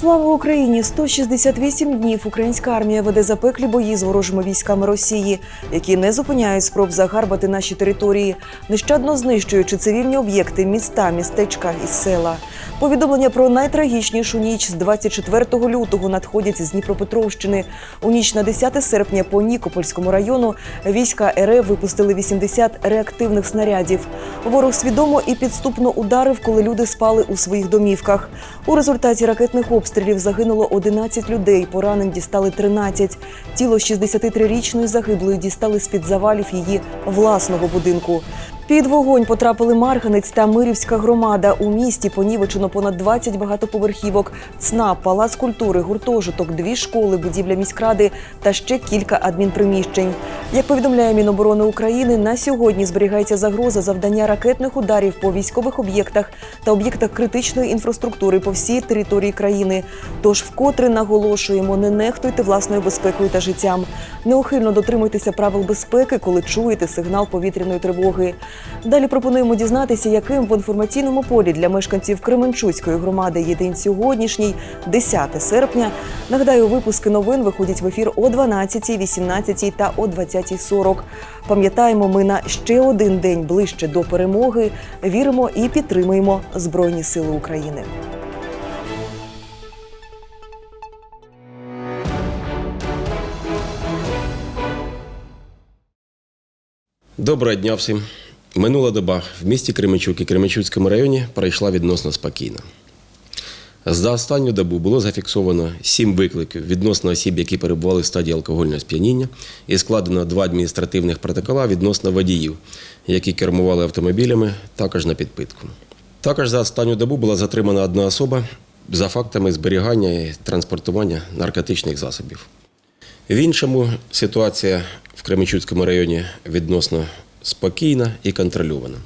Слава Україні! 168 днів українська армія веде запеклі бої з ворожими військами Росії, які не зупиняють спроб загарбати наші території, нещадно знищуючи цивільні об'єкти, міста, містечка і села. Повідомлення про найтрагічнішу ніч з 24 лютого надходять з Дніпропетровщини. У ніч на 10 серпня по Нікопольському району війська РФ випустили 80 реактивних снарядів. Ворог свідомо і підступно ударив, коли люди спали у своїх домівках. У результаті ракетних обстрілів загинуло 11 людей, поранень дістали 13. Тіло 63-річної загиблої дістали з-під завалів її власного будинку. Під вогонь потрапили Марганець та Мирівська громада. У місті понівечено понад 20 багатоповерхівок, ЦНАП, палац культури, гуртожиток, дві школи, будівля міськради та ще кілька адмінприміщень. Як повідомляє Міноборони України, на сьогодні зберігається загроза завдання ракетних ударів по військових об'єктах та об'єктах критичної інфраструктури по всій території країни. Тож вкотре наголошуємо, не нехтуйте власною безпекою та життям. Неухильно дотримуйтеся правил безпеки, коли чуєте сигнал повітряної тривоги. Далі пропонуємо дізнатися, яким в інформаційному полі для мешканців Кременчуцької громади є день сьогоднішній, 10 серпня. Нагадаю, випуски новин виходять в ефір о 12, 18 та о 20.40. Пам'ятаємо, ми на ще один день ближче до перемоги. Віримо і підтримуємо Збройні Сили України. Доброго дня всім. Минула доба в місті Кременчук і Кременчуцькому районі пройшла відносно спокійно. За останню добу було зафіксовано сім викликів відносно осіб, які перебували в стадії алкогольного сп'яніння, і складено два адміністративних протокола відносно водіїв, які кермували автомобілями, також на підпитку. Також за останню добу була затримана одна особа за фактами зберігання і транспортування наркотичних засобів. В іншому ситуація в Кременчуцькому районі відносно спокійна і контрольована.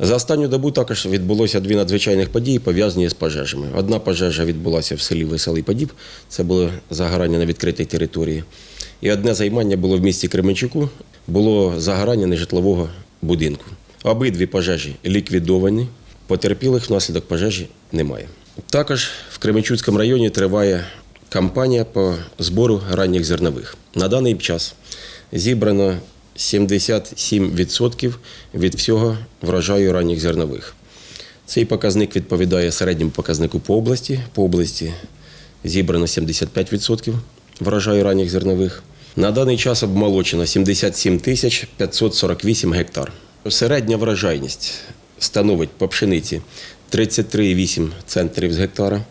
За останню добу також відбулося дві надзвичайних події, пов'язані з пожежами. Одна пожежа відбулася в селі Веселий Подіб, це було загорання на відкритій території. І одне займання було в місті Кременчуку, було загорання нежитлового будинку. Обидві пожежі ліквідовані, потерпілих внаслідок пожежі немає. Також в Кременчуцькому районі триває кампанія по збору ранніх зернових. На даний час зібрано 77% від всього врожаю ранніх зернових. Цей показник відповідає середньому показнику по області. По області зібрано 75% врожаю ранніх зернових. На даний час обмолочено 77 тисяч 548 гектар. Середня врожайність становить по пшениці 33,8 центрів з гектара,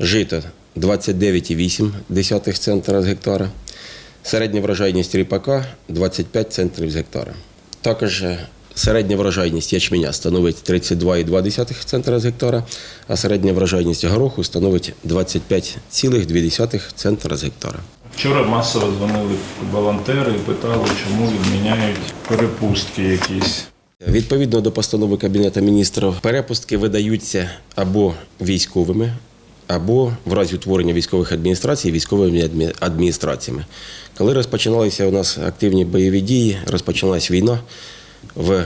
жито 29,8 центра з гектара, середня врожайність ріпака 25 центрів з гектара. Також е, середня врожайність ячменя становить 32,2 центра з гектара, а середня врожайність гороху становить 25,2 центра з гектара. Вчора масово дзвонили волонтери і питали, чому відміняють перепустки якісь. Відповідно до постанови Кабінету міністрів, перепустки видаються або військовими, або в разі утворення військових адміністрацій військовими адміністраціями. Коли розпочиналися у нас активні бойові дії, розпочалась війна в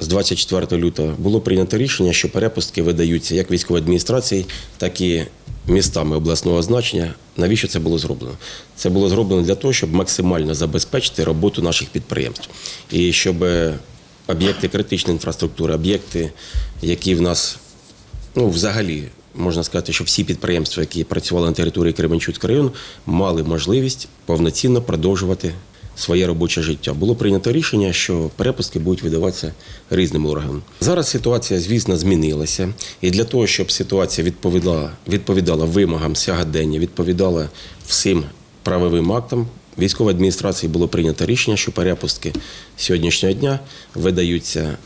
з 24 лютого було прийнято рішення, що перепустки видаються як військовій адміністрації, так і містами обласного значення. Навіщо це було зроблено? Це було зроблено для того, щоб максимально забезпечити роботу наших підприємств і щоб е, об'єкти критичної інфраструктури, об'єкти, які в нас ну, взагалі можна сказати, що всі підприємства, які працювали на території Кременчуцького району, мали можливість повноцінно продовжувати своє робоче життя. Було прийнято рішення, що перепустки будуть видаватися різним органам. Зараз ситуація, звісно, змінилася, і для того, щоб ситуація відповідала, відповідала вимогам сьогодення, відповідала всім правовим актам. Військової адміністрації було прийнято рішення, що перепустки сьогоднішнього дня видаються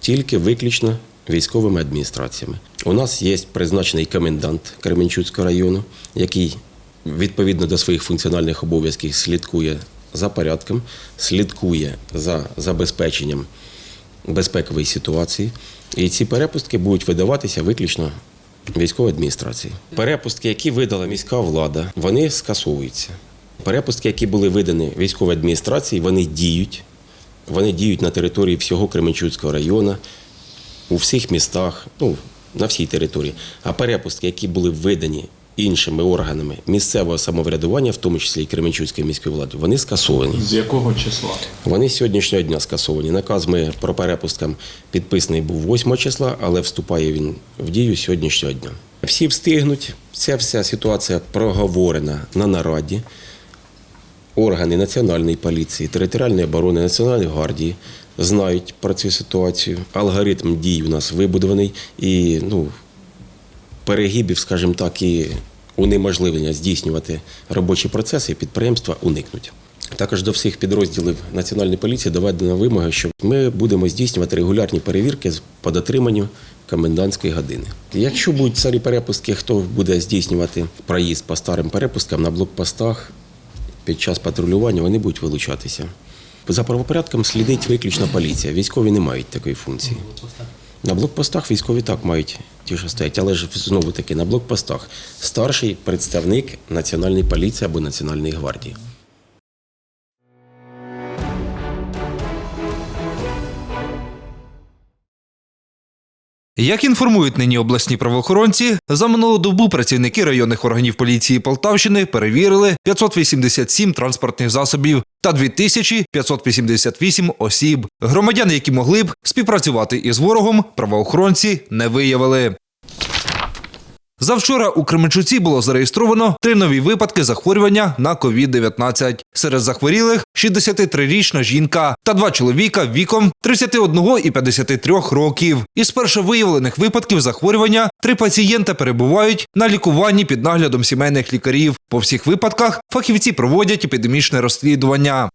тільки виключно військовими адміністраціями. У нас є призначений комендант Кременчуцького району, який відповідно до своїх функціональних обов'язків слідкує за порядком, слідкує за забезпеченням безпекової ситуації. І ці перепустки будуть видаватися виключно військової адміністрації. Перепустки, які видала міська влада, вони скасовуються. Перепустки, які були видані військовій адміністрації, вони діють. Вони діють на території всього Кременчуцького району, у всіх містах, ну, на всій території. А перепустки, які були видані іншими органами місцевого самоврядування, в тому числі і Кременчуцької міської влади, вони скасовані. З якого числа? Вони з сьогоднішнього дня скасовані. Наказ ми про перепусткам підписаний був 8 числа, але вступає він в дію сьогоднішнього дня. Всі встигнуть. Ця вся ситуація проговорена на нараді. Органи Національної поліції, територіальної оборони, Національної гвардії знають про цю ситуацію. Алгоритм дій у нас вибудований і ну, перегибів, скажімо так, і унеможливлення здійснювати робочі процеси і підприємства уникнуть. Також до всіх підрозділів Національної поліції доведена вимога, що ми будемо здійснювати регулярні перевірки з- дотриманню комендантської години. Якщо будуть старі перепустки, хто буде здійснювати проїзд по старим перепусткам на блокпостах під час патрулювання, вони будуть вилучатися. За правопорядком слідить виключно поліція. Військові не мають такої функції. На блокпостах військові так мають ті, що стоять, але ж знову таки на блокпостах старший представник Національної поліції або Національної гвардії. Як інформують нині обласні правоохоронці, за минулу добу працівники районних органів поліції Полтавщини перевірили 587 транспортних засобів та 2588 осіб. Громадяни, які могли б співпрацювати із ворогом, правоохоронці не виявили. Завчора у Кременчуці було зареєстровано три нові випадки захворювання на COVID-19. Серед захворілих 63-річна жінка та два чоловіка віком 31 і 53 років. Із першовиявлених випадків захворювання три пацієнта перебувають на лікуванні під наглядом сімейних лікарів. По всіх випадках фахівці проводять епідемічне розслідування.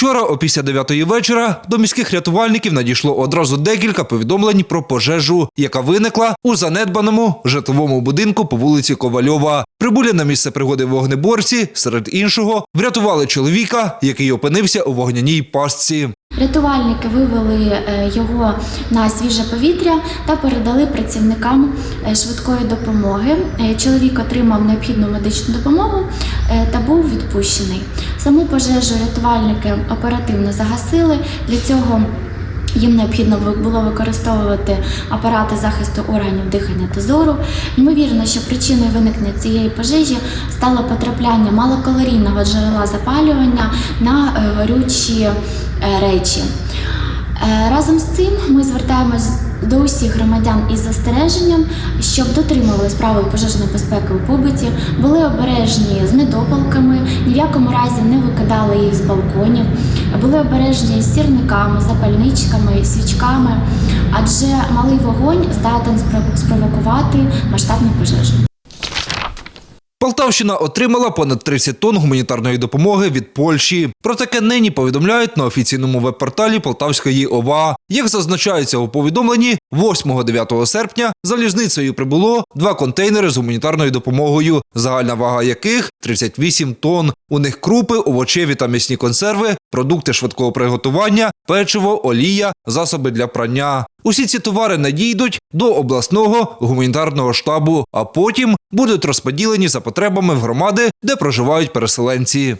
Вчора о після 9 вечора до міських рятувальників надійшло одразу декілька повідомлень про пожежу, яка виникла у занедбаному житловому будинку по вулиці Ковальова. Прибулі на місце пригоди вогнеборці, серед іншого, врятували чоловіка, який опинився у вогняній пастці. Рятувальники вивели е, його на свіже повітря та передали працівникам е, швидкої допомоги. Е, Чоловік отримав необхідну медичну допомогу та був відпущений. Саму пожежу рятувальники оперативно загасили. Для цього їм необхідно було використовувати апарати захисту органів дихання та зору. Ймовірно, що причиною виникнення цієї пожежі стало потрапляння малокалорійного джерела запалювання на е, горючі е, речі. Е, Разом з цим ми звертаємось до усіх громадян із застереженням, щоб дотримувались правил пожежної безпеки у побуті, були обережні з недопалками, ні в якому разі не викидали їх з балконів, були обережні з сірниками, запальничками, свічками, адже малий вогонь здатен спровокувати масштабну пожежі. Полтавщина отримала понад 30 тонн гуманітарної допомоги від Польщі. Про таке нині повідомляють на офіційному веб-порталі Полтавської ОВА. Як зазначається у повідомленні, 8-9 серпня залізницею прибуло два контейнери з гуманітарною допомогою, загальна вага яких 38 тонн. У них крупи, овочеві та м'ясні консерви, продукти швидкого приготування, печиво, олія, засоби для прання. Усі ці товари надійдуть до обласного гуманітарного штабу, а потім будуть розподілені за потребами в громади, де проживають переселенці.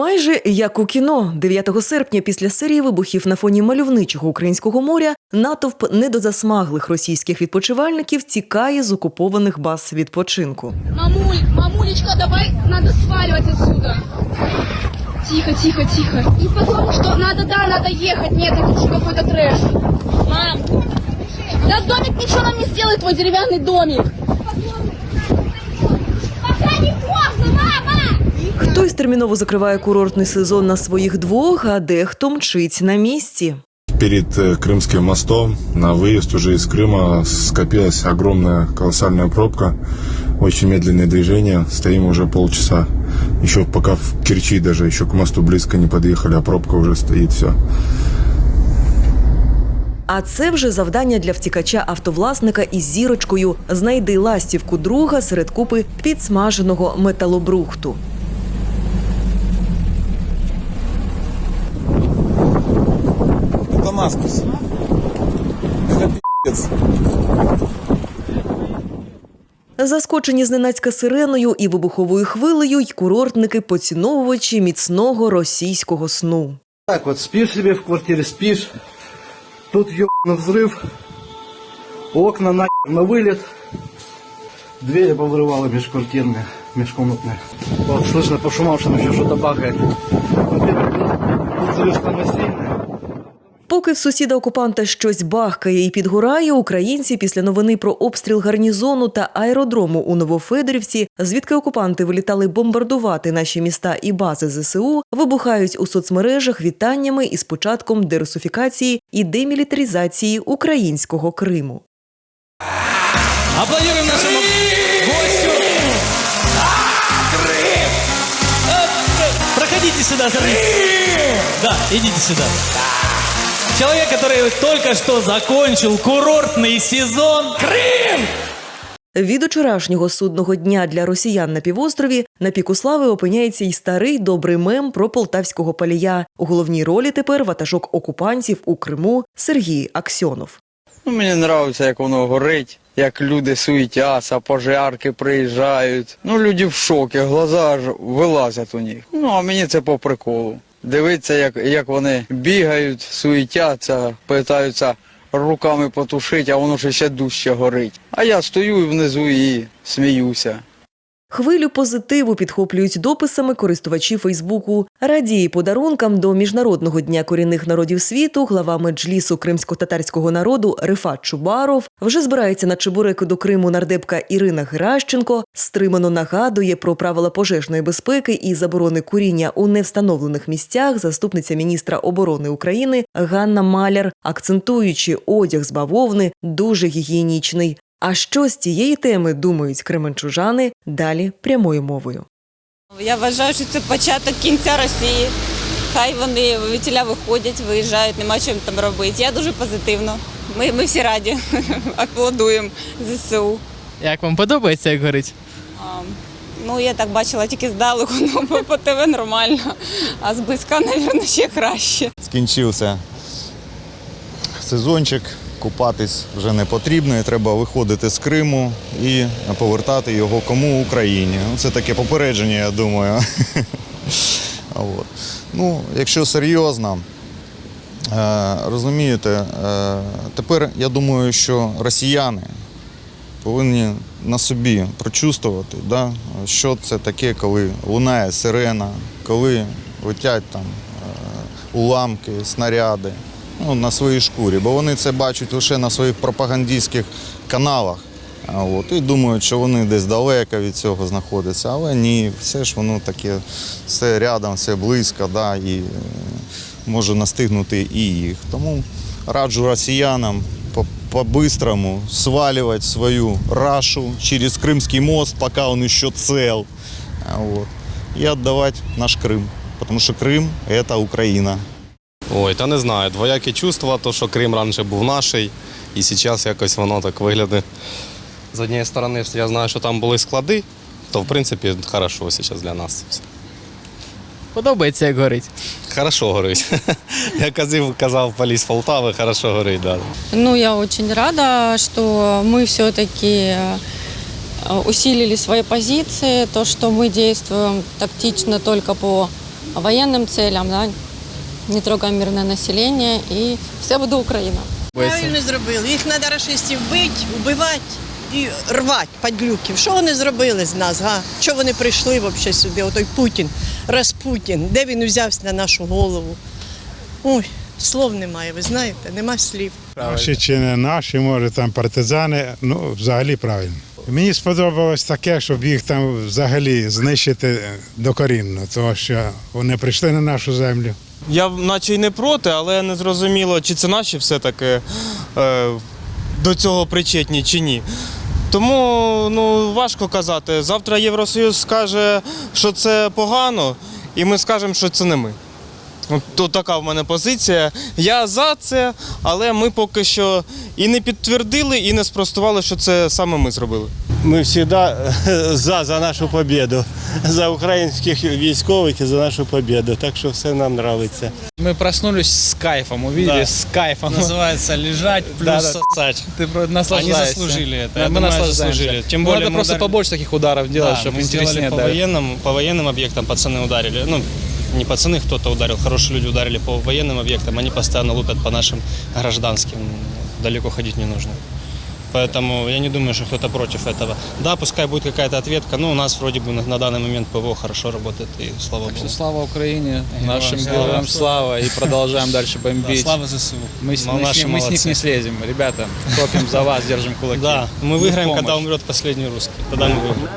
Майже як у кіно, 9 серпня, після серії вибухів на фоні мальовничого українського моря, натовп недозасмаглих російських відпочивальників тікає з окупованих баз відпочинку. Мамуль, мамулечка, давай, надо сваливать отсюда. Тихо, тихо, тихо. И потому что надо, да, надо ехать. Нет, это уже какой-то трэш. Мам, да домик ничего нам не сделает, твой деревянный домик. Хтось терміново закриває курортний сезон на своїх двох, а дехто мчить на місці. Перед э, Крымским мостом на выезд уже из Крыма скопилась огромная колоссальная пробка. Очень медленное движение. Стоим уже полчаса. Еще пока в Керчи даже, еще к мосту близко не подъехали, а пробка уже стоит все. А це вже завдання для втікача автовласника із зірочкою. Знайди ластівку друга серед купи підсмаженого металобрухту. Дамаскус. Это пи***ц. Заскочені зненацька сиреною і вибуховою хвилею й курортники-поціновувачі міцного російського сну. Так вот, спишь себе в квартире, спишь, тут ебаный взрыв, окна на на вылет, двери повырывало межквартирные, межкомнатные. Вот слышно по шумам, что там еще что-то бахает. Во-первых, тут взрыв самый сильный. Поки в сусіда окупанта щось бахкає і підгорає, українці після новини про обстріл гарнізону та аеродрому у Новофедорівці, звідки окупанти вилітали бомбардувати наші міста і бази ЗСУ, вибухають у соцмережах вітаннями із початком дерусифікації і демілітаризації українського Криму. Аплодируем нашему гостю. Проходите сюда, смотрите. Да, идите сюда. Человек, который только что закончил курортный сезон. Крым! Від учорашнього судного дня для росіян на півострові на піку слави опиняється й старий добрий мем про полтавського палія. У головній ролі тепер ватажок окупантів у Криму Сергій Аксьонов. Ну, мені подобається, як воно горить, як люди суетяться, пожарки приїжджають. Ну, люди в шокі, глаза аж вилазять у них. Ну, а мені це по приколу. Дивитися, як, як вони бігають, суетяться, питаються руками потушити, а воно ще дужче горить. А я стою внизу і сміюся. Хвилю позитиву підхоплюють дописами користувачі Фейсбуку. Радіє подарункам до Міжнародного дня корінних народів світу глава меджлісу кримсько-татарського народу Рифат Чубаров вже збирається на чебуреки до Криму нардепка Ірина Геращенко. Стримано нагадує про правила пожежної безпеки і заборони куріння у невстановлених місцях. Заступниця міністра оборони України Ганна Маляр, акцентуючи одяг з бавовни дуже гігієнічний. А що з цієї теми думають кременчужани далі прямою мовою. Я вважаю, що це початок кінця Росії. Хай вони вітіля виходять, виїжджають, нема чим там робити. Я дуже позитивно. Ми, ми всі раді, аплодуємо ЗСУ. Як вам подобається, як горить? А, ну, я так бачила тільки здалеку, ну, по, по ТВ нормально, а зблизька, мабуть, ще краще. Скінчився сезончик, купатись вже не потрібно, і треба виходити з Криму і повертати його кому Україні. Ну, Це таке попередження, я думаю. От. Ну, якщо серйозно, е, розумієте, е, тепер я думаю, що росіяни повинні на собі прочувствувати, да, що це таке, коли лунає сирена, коли летять там е, уламки, снаряди ну, на своїй шкурі, бо вони це бачать лише на своїх пропагандистських каналах. А От, і думають, що вони десь далеко від цього знаходяться, але ні, все ж воно таке, все рядом, все близько, да, і е, може настигнути і їх. Тому раджу росіянам по- по-быстрому сваливать свою рашу через Крымский мост, пока он еще цел, А вот, и отдавать наш Крым, потому что Крым – это Украина. Ой, та не знаю. Двоякі чувства, то що Крим раніше був наший, і зараз якось воно так виглядає. З однієї сторони, я знаю, що там були склади, то в принципі хорошо зараз для нас. все. Подобається, як горить. Хорошо горить. Я казав, казав поліс Полтави, хорошо горить. Да. Ну, я очень рада, что мы все-таки усилили свои позиции, то, что мы действуем тактично только по военным целям, да, не трогаем мирное население, и все буде Україна. Правильно зробили. Їх треба рашистів бити, вбивати і рвати падлюків. Що вони зробили з нас? Га? Що вони прийшли взагалі сюди? Отой Путін, Распутін, де він взявся на нашу голову? Ой, слов немає, ви знаєте, нема слів. Правильно. чи не наші, може там партизани, ну взагалі правильно. Мені сподобалось таке, щоб їх там взагалі знищити докорінно, тому що вони прийшли на нашу землю. Я наче й не проти, але не зрозуміло, чи це наші все-таки е, до цього причетні чи ні. Тому ну, важко казати. Завтра Євросоюз скаже, що це погано, і ми скажемо, що це не ми. От така в мене позиція. Я за це, але ми поки що і не підтвердили, і не спростували, що це саме ми зробили. Ми завжди за, за нашу побіду, за українських військових і за нашу побіду. Так що все нам подобається. Мы проснулись с кайфом, увидели Да. с кайфом. Называется лежать плюс Да, да. сосать. Ты про- наслаждаешься. Они заслужили это. Да, Я мы думаю, наслаждаемся. заслужили. Тем Ну, более надо мы просто ударили- побольше таких ударов делать, чтобы интереснее по дали. военным, по военным объектам пацаны ударили. Ну, не пацаны, кто-то ударил, хорошие люди ударили по военным объектам. Они постоянно лупят по нашим гражданским. Далеко ходить не нужно. Поэтому я не думаю, что кто-то против этого. Да, пускай будет какая-то ответка, но у нас вроде бы на, на данный момент ПВО хорошо работает, и слава Так что богу. слава Украине, Героям нашим слава. героям слава и продолжаем дальше бомбить. Да, слава ЗСУ. Мы, с- Ну, мы с наши них- мы с них молодцы. не слезем, ребята. Топим за вас, держим кулаки. Да, мы В выиграем, помощь. когда умрет последний русский. Тогда мы выиграем.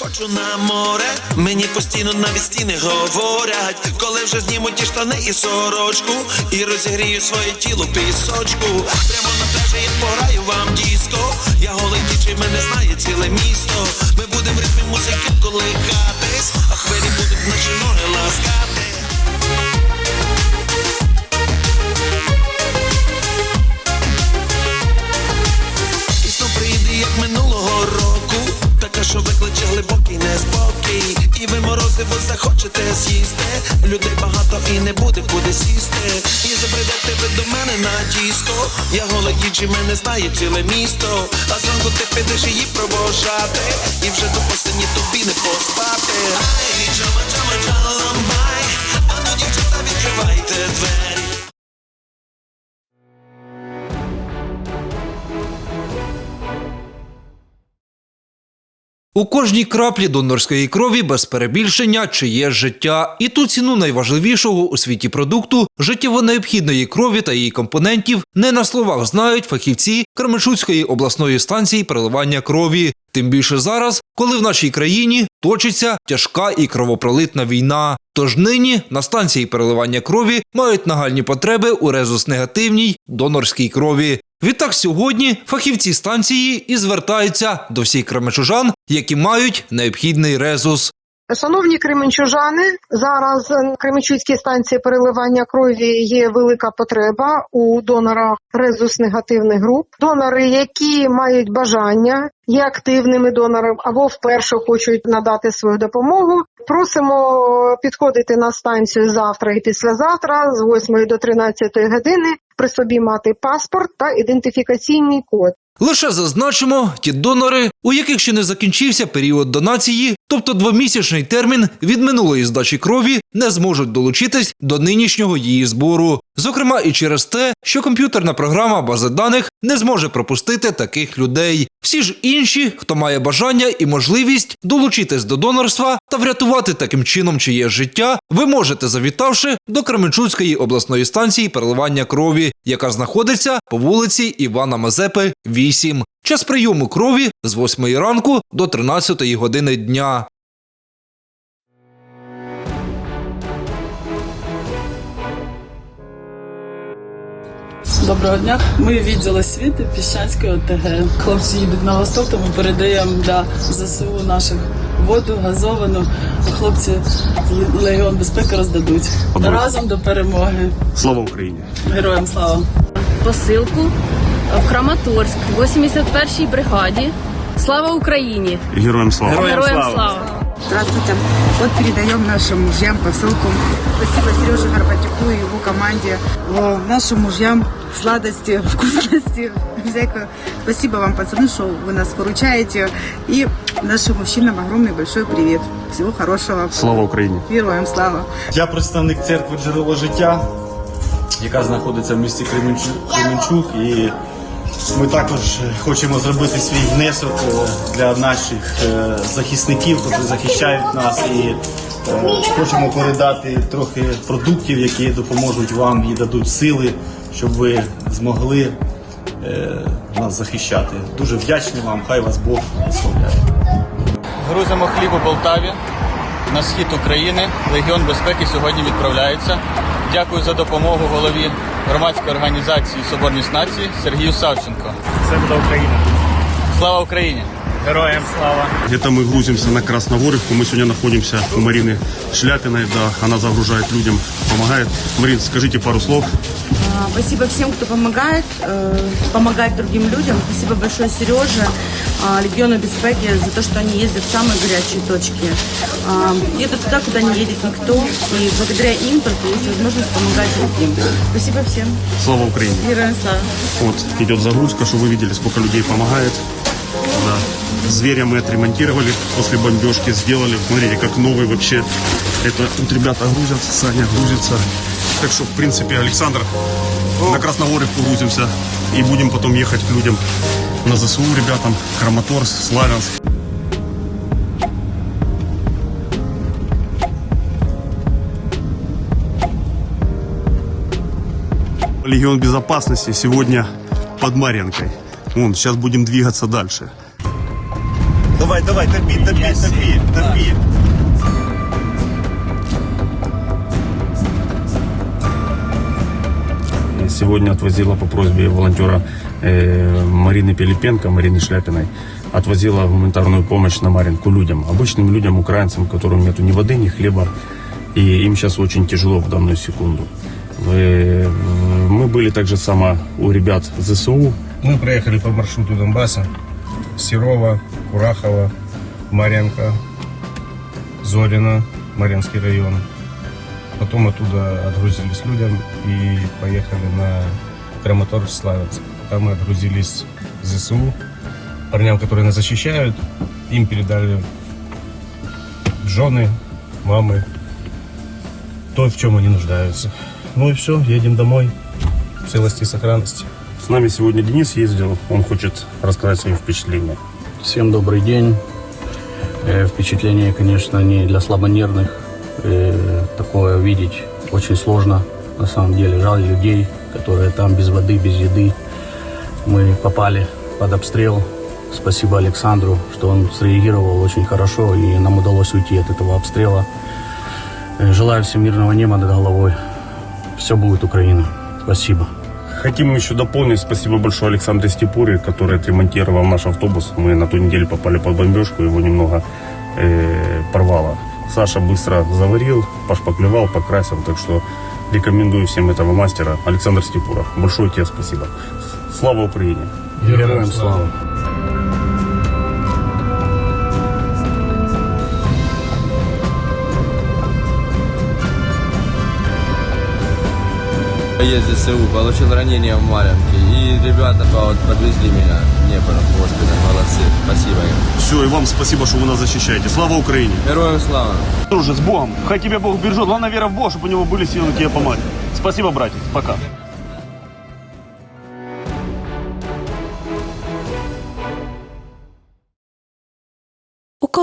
Хочу на море, мені постійно навіть стіни говорять, коли вже знімуть ті штани і сорочку, і розігрію своє тіло пісочку. Прямо на пляжі я пограю вам диско. Я голий дічий, мене знає ціле місто. Ми будемо в ритмі музики колихатись, а хвилі будуть наші ноги ласкати. Така, що викличе глибокий неспокій. І ви морозиво захочете з'їсти. Людей багато і не буде куди сісти. І забредете ви до мене на тісто Я голий діджі, мене знає ціле місто. А зранку ти підеш її провожати. І вже до посині тобі не поспати. У кожній краплі донорської крові без перебільшення чиє життя. І ту ціну найважливішого у світі продукту життєво необхідної крові та її компонентів не на словах знають фахівці Кременчуцької обласної станції переливання крові. Тим більше зараз, коли в нашій країні точиться тяжка і кровопролитна війна. Тож нині на станції переливання крові мають нагальні потреби у резус-негативній донорській крові. Відтак сьогодні фахівці станції і звертаються до всіх кремечужан, які мають необхідний резус. Шановні кременчужани, зараз на Кременчуцькій станції переливання крові є велика потреба у донорах резус негативних груп. Донори, які мають бажання, є активними донорами або вперше хочуть надати свою допомогу. Просимо підходити на станцію завтра і післязавтра з 8 до 13 години. При собі мати паспорт та ідентифікаційний код. Лише зазначимо, ті донори, у яких ще не закінчився період донації, тобто двомісячний термін від минулої здачі крові, не зможуть долучитись до нинішнього її збору. Зокрема, і через те, що комп'ютерна програма бази даних не зможе пропустити таких людей. Всі ж інші, хто має бажання і можливість долучитись до донорства та врятувати таким чином чиє життя, ви можете завітавши до Кременчуцької обласної станції переливання крові, яка знаходиться по вулиці Івана Мазепи, 8. Час прийому крові з 8 ранку до 13 години дня. Доброго дня. Ми відділ освіти Піщанської ОТГ. Хлопці їдуть на восток, то ми передаємо для ЗСУ наших воду, газовану. Хлопці Легіон безпеки роздадуть. Разом до перемоги. Слава Україні! Героям слава! посилку в Краматорськ, 81-й бригаді. Слава Україні! Героям слава! Героям слава! Здравствуйте. Вот передаем нашим мужьям посылку. Спасибо Сереже Горбатюку и его команде. О, нашим мужьям сладости, вкусности. Всякое. Спасибо вам, пацаны, что вы нас поручаете. И нашим мужчинам огромный большой привет. Всего хорошего. Слава Україні! Героям слава. Я представник церкви джерело життя, яка знаходиться в місті Кременчук, Кременчук і ми також хочемо зробити свій внесок е, для наших е, захисників, які захищають нас, і е, хочемо передати трохи продуктів, які допоможуть вам і дадуть сили, щоб ви змогли нас захищати. Дуже вдячний вам, хай вас Бог благословляє. Грузимо хліб у Полтаві на схід України. Легіон безпеки сьогодні відправляється. Дякую за допомогу голові громадської організації Соборність нації Сергію Савченко. Це буде Україна! Слава Україні! Героям слава! Это мы грузимся на Красногорівку. Мы сегодня находимся у Марины Шляпиной. Да, она загружает людям, помогает. Марин, скажите пару слов. А, Спасибо всем, кто помогает, э, помогает другим людям. Спасибо большое Сереже, а, Легиону Беспеки за то, что они ездят в самые горячие точки. А, Едут туда, куда не едет никто. И благодаря им только есть возможность помогать другим. Спасибо всем. Слава Украине! Героям слава. Вот идет загрузка, чтобы вы видели, сколько людей помогает. Да. Зверя мы отремонтировали после бомбежки, сделали. Смотрите, как новый вообще. Это тут ребята грузят, Саня грузится. Так что, в принципе, Александр, на Красногорівку грузимся. И будем потом ехать к людям на ЗСУ ребятам, Краматорск, Славянск. Легион безопасности сегодня под Марьинкой. Вон, сейчас будем двигаться дальше. Давай, давай, топи, топи, топи, топи. Сегодня отвозила по просьбе волонтера э, Марины Пилипенко, Марины Шляпиной, отвозила гуманитарную помощь на Маринку людям, обычным людям, украинцам, которым нету ни воды, ни хлеба, и им сейчас очень тяжело в данную секунду. Вы- Мы были также само у ребят ЗСУ, Мы проехали по маршруту Донбасса. Серова, Курахова, Маренко, Зорина, Маринский район. Потом оттуда отгрузились людям и поехали на Краматорск Славянск. Там мы отгрузились в ЗСУ, парням, которые нас защищают. Им передали жены, мамы, то, в чем они нуждаются. Ну и все, едем домой в целости и сохранности. С нами сегодня Денис ездил, он хочет рассказать свои впечатления. Всем добрый день. Э, Впечатление, конечно, не для слабонервных. Э, Такое видеть очень сложно. На самом деле жаль людей, которые там без воды, без еды. Мы попали под обстрел. Спасибо Александру, что он среагировал очень хорошо и нам удалось уйти от этого обстрела. Э, Желаю всем мирного неба над головой. Все будет Украина. Спасибо. Хотим еще дополнить спасибо большое Александре Степуре, который отремонтировал наш автобус. Мы на ту неделю попали под бомбежку, его немного э, порвало. Саша быстро заварил, пошпаклевал, покрасил, так что рекомендую всем этого мастера Александр Степура. Большое тебе спасибо. Слава Украине! Героям слава! Я из ЗСУ, получил ранение в Марьинке. И ребята вот подвезли меня в Днепр, в госпиталь. Молодцы. Спасибо им. Все, и вам спасибо, что вы нас защищаете. Слава Украине! Героям слава! Друже, с Богом! Хай тебя Бог бережет. Главное вера в Бога, чтобы у него были силы тебе помочь. Спасибо, братья. Пока.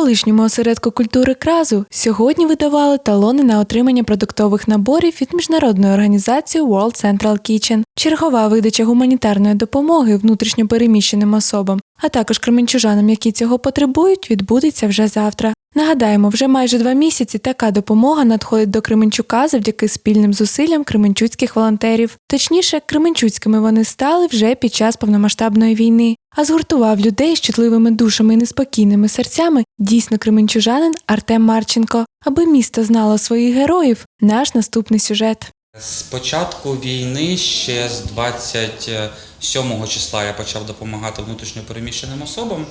Колишньому осередку культури кразу сьогодні видавали талони на отримання продуктових наборів від міжнародної організації World Central Kitchen, чергова видача гуманітарної допомоги внутрішньопереміщеним особам, а також кременчужанам, які цього потребують, відбудеться вже завтра. Нагадаємо, вже майже два місяці така допомога надходить до Кременчука завдяки спільним зусиллям кременчуцьких волонтерів. Точніше, кременчуцькими вони стали вже під час повномасштабної війни. А згуртував людей з чутливими душами і неспокійними серцями дійсно кременчужанин Артем Марченко. Аби місто знало своїх героїв, наш наступний сюжет. З початку війни, ще з 27 числа я почав допомагати внутрішньопереміщеним особам.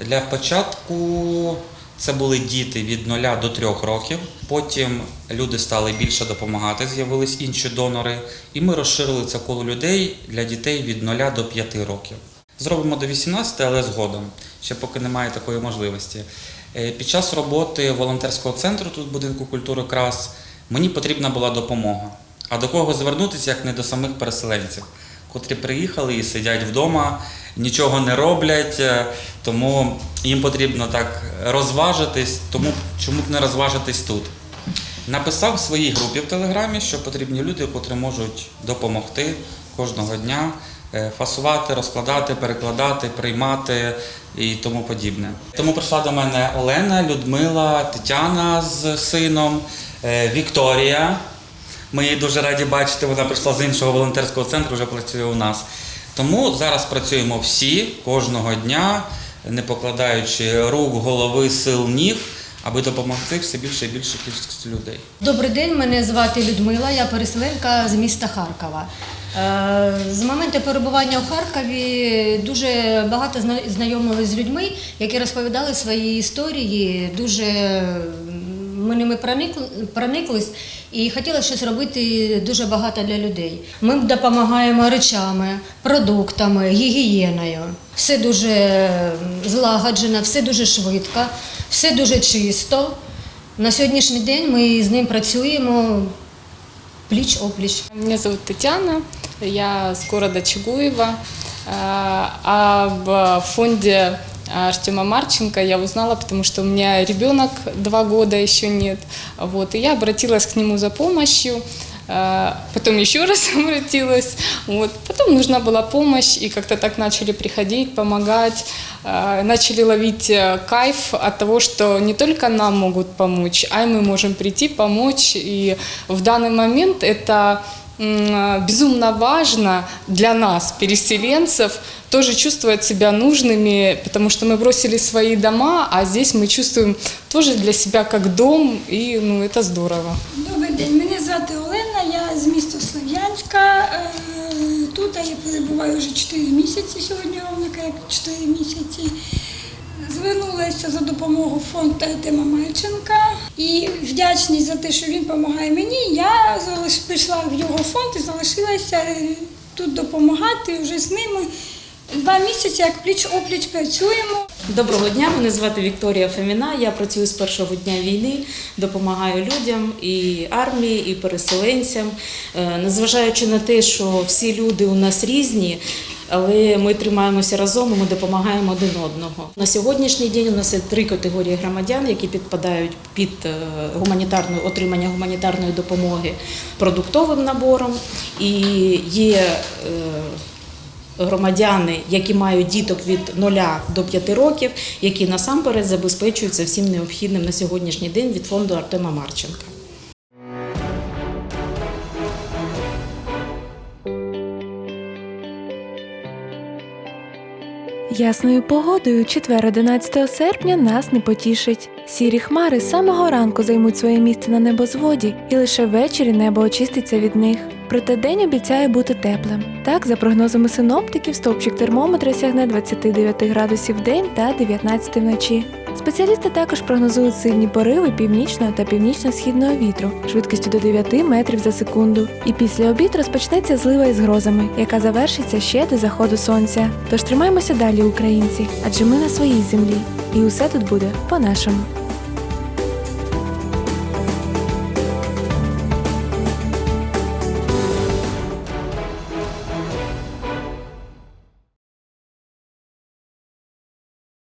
Для початку це були діти від 0 до 3 років. Потім люди стали більше допомагати, з'явились інші донори, і ми розширили це коло людей для дітей від 0 до 5 років. Зробимо до 18, але згодом, ще поки немає такої можливості. Е, Під час роботи волонтерського центру тут будинку культури крас мені потрібна була допомога. А до кого звернутися, як не до самих переселенців, котрі приїхали і сидять вдома, нічого не роблять, е, тому їм потрібно так розважитись, тому чому б не розважитись тут. Написав в своїй групі в Телеграмі, що потрібні люди, котрі можуть допомогти кожного дня е, фасувати, розкладати, перекладати, приймати і тому подібне. Тому прийшла до мене Олена, Людмила, Тетяна з сином, е, Вікторія. Ми її дуже раді бачити. Вона прийшла з іншого волонтерського центру, вже працює у нас. Тому зараз працюємо всі кожного дня. не покладаючи рук, голови, сил, ніг, аби допомогти все більше і більше кількості людей. Добрий день, мене звати Людмила, я переселенка з міста Харкова. Е, З моменту перебування у Харкові дуже багато зна- знайомились з людьми, які розповідали свої історії, дуже ми ними проникли- прониклись і хотіли щось робити дуже багато для людей. Ми допомагаємо речами, продуктами, гігієною. Все дуже злагоджено, все дуже швидко, все дуже чисто. На сьогоднішній день ми з ним працюємо пліч-опліч. Меня зовут Татьяна, я с города Чугуева. А Об фонде Артема Марченко я узнала, потому что у меня ребенок два года еще нет. Вот, и я обратилась к нему за помощью. А, Потом еще раз обратилась. Вот. Потом нужна была помощь, и как-то так начали приходить, помогать. А, Начали ловить э, кайф от того, что не только нам могут помочь, а и мы можем прийти, помочь. И в данный момент это безумно важно для нас, переселенцев, тоже чувствовать себя нужными, потому что мы бросили свои дома, а здесь мы чувствуем тоже для себя как дом, и ну, это здорово. Добрий день, мене звати Олена, я з міста Слов'янська. Е, Тут я перебуваю вже 4 місяці, сьогодні ровника як 4 місяці. Звернулася за допомогою фонд Артема Марченка і вдячність за те, що він допомагає мені. Я прийшла в його фонд і залишилася е, тут допомагати вже з ними. Два місяці як пліч-опліч працюємо. Доброго дня, мене звати Вікторія Феміна. Я працюю з першого дня війни, допомагаю людям і армії, і переселенцям. Е, Незважаючи на те, що всі люди у нас різні. Але ми тримаємося разом, і ми допомагаємо один одного. На сьогоднішній день у нас є три категорії громадян, які підпадають під е, гуманітарну отримання гуманітарної допомоги продуктовим набором. І є е, громадяни, які мають діток від 0 до 5 років, які насамперед забезпечуються всім необхідним на сьогоднішній день від фонду Артема Марченка. Ясною погодою четвер 11 серпня нас не потішить. Сірі хмари з самого ранку займуть своє місце на небозводі, і лише ввечері небо очиститься від них. Проте день обіцяє бути теплим. Так, за прогнозами синоптиків, стовпчик термометра сягне 29 градусів в день та 19 вночі. Спеціалісти також прогнозують сильні пориви північного та північно-східного вітру швидкістю до 9 метрів за секунду. І після обід розпочнеться злива із грозами, яка завершиться ще до заходу сонця. Тож тримаємося далі, українці, адже ми на своїй землі, і усе тут буде по-нашому.